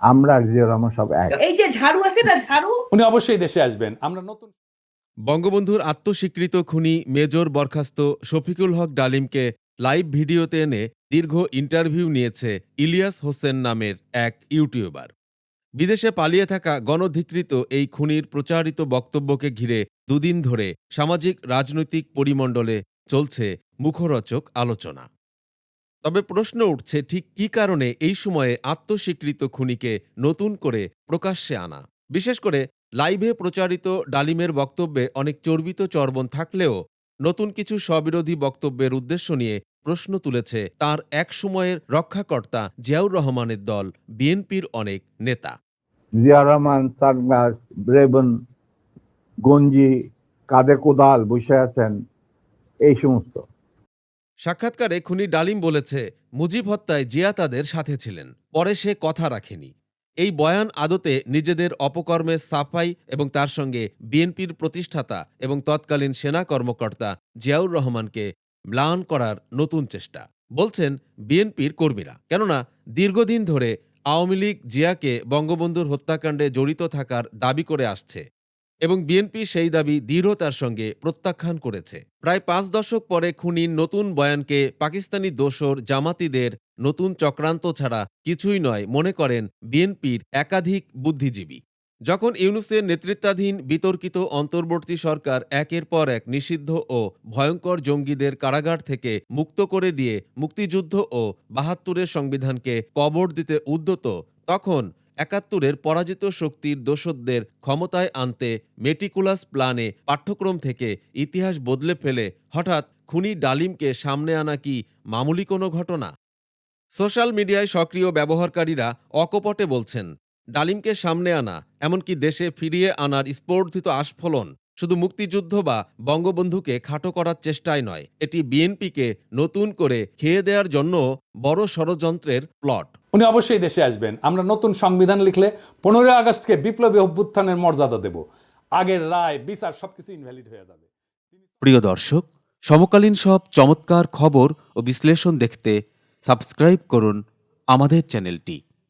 আমরা আর জিয়া রহমান সব এক। এই যে ঝাড়ু আছে না ঝাড়ু? উনি অবশ্যই দেশে আসবেন। আমরা নতুন বঙ্গবন্ধুর আত্মস্বীকৃত খুনি মেজর বরখাস্ত শফিকুল হক ডালিমকে লাইভ ভিডিওতে এনে দীর্ঘ ইন্টারভিউ নিয়েছে ইলিয়াস হোসেন নামের এক ইউটিউবার। বিদেশে পালিয়ে থাকা গণধিকৃত এই খুনির প্রচারিত বক্তব্যকে ঘিরে দুদিন ধরে সামাজিক রাজনৈতিক পরিমণ্ডলে চলছে মুখরোচক আলোচনা। তবে প্রশ্ন উঠছে, ঠিক কী কারণে এই সময়ে আত্মস্বীকৃত খুনিকে নতুন করে প্রকাশ্যে আনা? বিশেষ করে লাইভে প্রচারিত ডালিমের বক্তব্যে অনেক চর্বিত চর্বণ থাকলেও নতুন কিছু স্ববিরোধী বক্তব্যের উদ্দেশ্য নিয়ে প্রশ্ন তুলেছে তার এক সময়ের রক্ষাকর্তা জিয়াউর রহমানের দল, বিএনপির অনেক নেতা। জিয়া রহমান সানগ্লাস ব্রেবন গঞ্জি কাঁধে কোদাল বসে আছেন, এই সমস্ত। সাক্ষাৎকারে খুনি ডালিম বলেছে, মুজিব হত্যায় জিয়া তাদের সাথে ছিলেন। পরে সে কথা রাখেনি। এই বয়ান আদতে নিজেদের অপকর্মের সাফাই এবং তার সঙ্গে বিএনপির প্রতিষ্ঠাতা এবং তৎকালীন সেনা কর্মকর্তা জিয়াউর রহমানকে ম্লান করার নতুন চেষ্টা। বলছেন বিএনপির কর্মীরা। কেননা, দীর্ঘদিন ধরে আওয়ামী লীগ জিয়াকে বঙ্গবন্ধুর হত্যাকাণ্ডে জড়িত থাকার দাবি করে আসছে। এবং বিএনপি সেই দাবি দৃঢ়তার সঙ্গে প্রত্যাখ্যান করেছে। প্রায় পাঁচ দশক পরে খুনির নতুন বয়ানকে পাকিস্তানি দোসর জামাতিদের নতুন চক্রান্ত ছাড়া কিছুই নয় মনে করেন বিএনপির একাধিক বুদ্ধিজীবী। যখন ইউনুসের নেতৃত্বাধীন বিতর্কিত অন্তর্বর্তী সরকার একের পর এক নিষিদ্ধ ও ভয়ঙ্কর জঙ্গিদের কারাগার থেকে মুক্ত করে দিয়ে মুক্তিযুদ্ধ ও বাহাত্তরের সংবিধানকে কবর দিতে উদ্যত, তখন একাত্তরের পরাজিত শক্তির দোসরদের ক্ষমতায় আনতে মেটিকুলাস প্ল্যানে পাঠ্যক্রম থেকে ইতিহাস বদলে ফেলে হঠাৎ খুনি ডালিমকে সামনে আনা কি মামুলি কোনো ঘটনা? সোশ্যাল মিডিয়ায় সক্রিয় ব্যবহারকারীরা অকপটে বলছেন, ডালিমকে সামনে আনা, এমনকি দেশে ফিরিয়ে আনার স্পর্ধিত আস্ফলন, শুধু মুক্তিযুদ্ধ বা বঙ্গবন্ধুকে খাটো করার চেষ্টায় নয়, এটি বিএনপিকে নতুন করে খেয়ে দেওয়ার জন্য বড় ষড়যন্ত্রের প্লট। উনি অবশ্যই দেশে আসবেন। আমরা নতুন সংবিধান লিখলে পনেরোই আগস্টকে বিপ্লবী অভ্যুত্থানের মর্যাদা দেব। আগের রায়, বিচার সবকিছু ইনভ্যালিড হয়ে যাবে। প্রিয় দর্শক, সমকালীন সব চমৎকার খবর ও বিশ্লেষণ দেখতে সাবস্ক্রাইব করুন আমাদের চ্যানেলটি